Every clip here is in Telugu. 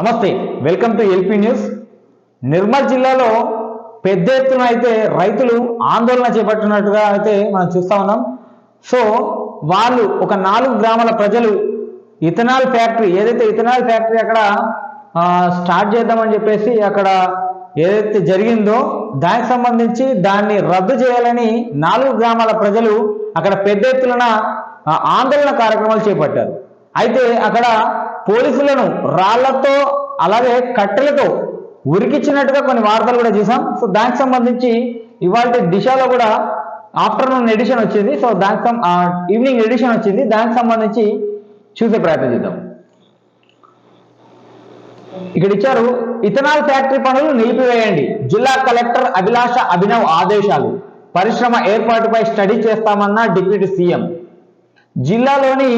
నమస్తే welcome to LP news. Nirmal జిల్లాలో పెద్ద ఎత్తున అయితే రైతులు ఆందోళన చేపట్టినట్టుగా అయితే మనం చూస్తా ఉన్నాం. సో వాళ్ళు ఒక నాలుగు గ్రామాల ప్రజలు ఇథనాల్ ఫ్యాక్టరీ ఏదైతే ఇథనాల్ ఫ్యాక్టరీ అక్కడ స్టార్ట్ చేద్దామని చెప్పేసి అక్కడ ఏదైతే జరిగిందో దానికి సంబంధించి దాన్ని రద్దు చేయాలని నాలుగు గ్రామాల ప్రజలు అక్కడ పెద్ద ఎత్తున ఆందోళన కార్యక్రమాలు చేపట్టారు. అయితే అక్కడ పోలీసులను రాళ్ళతో అలాగే కట్టెలతో ఉరికిచ్చినట్టుగా కొన్ని వార్తలు కూడా చూసాం. సో దానికి సంబంధించి ఇవాళ దిశలో కూడా ఆఫ్టర్నూన్ ఎడిషన్ వచ్చింది. సో దానికి ఈవినింగ్ ఎడిషన్ వచ్చింది. దానికి సంబంధించి చూసే ప్రయత్నం చేద్దాం. ఇక్కడ ఇచ్చారు ఇథనాల్ ఫ్యాక్టరీ పనులు నిలిపివేయండి. జిల్లా కలెక్టర్ అభిలాష అభినవ్ ఆదేశాలు. పరిశ్రమ ఏర్పాటుపై స్టడీ చేస్తామన్న డిప్యూటీ సీఎం. జిల్లాలోని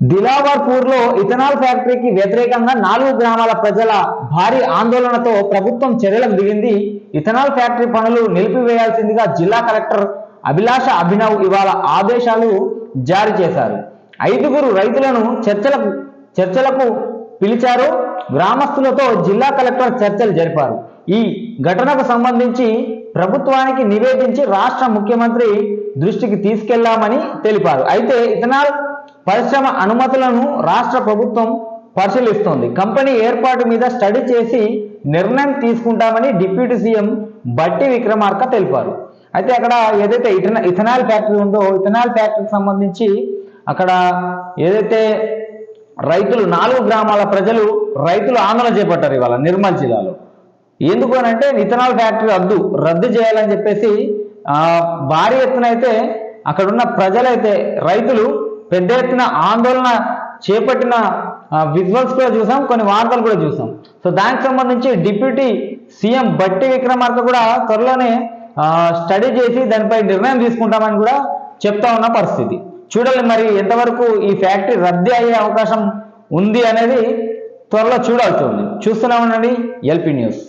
దిలావర్పూర్లో ఇథనాల్ ఫ్యాక్టరీకి వ్యతిరేకంగా నాలుగు గ్రామాల ప్రజల భారీ ఆందోళనతో ప్రభుత్వం చర్యలకు దిగింది. ఇథనాల్ ఫ్యాక్టరీ పనులు నిలిపివేయాల్సిందిగా జిల్లా కలెక్టర్ అభిలాష అభినవ్ ఇవాళ ఆదేశాలు జారీ చేశారు. ఐదుగురు రైతులను చర్చలకు చర్చలకు పిలిచారు. గ్రామస్తులతో జిల్లా కలెక్టర్ చర్చలు జరిపారు. ఈ ఘటనకు సంబంధించి ప్రభుత్వానికి నివేదించి రాష్ట్ర ముఖ్యమంత్రి దృష్టికి తీసుకెళ్ళామని తెలిపారు. అయితే ఇథనాల్ పరిశ్రమ అనుమతులను రాష్ట్ర ప్రభుత్వం పరిశీలిస్తోంది. కంపెనీ ఏర్పాటు మీద స్టడీ చేసి నిర్ణయం తీసుకుంటామని డిప్యూటీ సీఎం బట్టి విక్రమార్క తెలిపారు. అయితే అక్కడ ఏదైతే ఇథనా ఇథనాల్ ఫ్యాక్టరీ ఉందో ఇథనాల్ ఫ్యాక్టరీకి సంబంధించి అక్కడ ఏదైతే రైతులు నాలుగు గ్రామాల ప్రజలు రైతులు ఆందోళన చేపట్టారు ఇవాళ నిర్మల్ జిల్లాలో. ఎందుకు అని అంటే ఇథనాల్ ఫ్యాక్టరీ రద్దు రద్దు చేయాలని చెప్పేసి భారీ ఎత్తున అయితే అక్కడ ఉన్న ప్రజలైతే రైతులు పెద్ద ఎత్తున ఆందోళన చేపట్టిన విజువల్స్ కూడా చూసాం కొన్ని వార్తలు కూడా చూసాం. సో దానికి సంబంధించి డిప్యూటీ సీఎం బట్టి విక్రమార్క కూడా త్వరలోనే స్టడీ చేసి దానిపై నిర్ణయం తీసుకుంటామని కూడా చెప్తా ఉన్న పరిస్థితి. చూడాలి మరి ఎంతవరకు ఈ ఫ్యాక్టరీ రద్దీ అయ్యే అవకాశం ఉంది అనేది త్వరలో చూడాల్సి ఉంది. చూస్తూనే ఉండండి ఎల్పీ న్యూస్.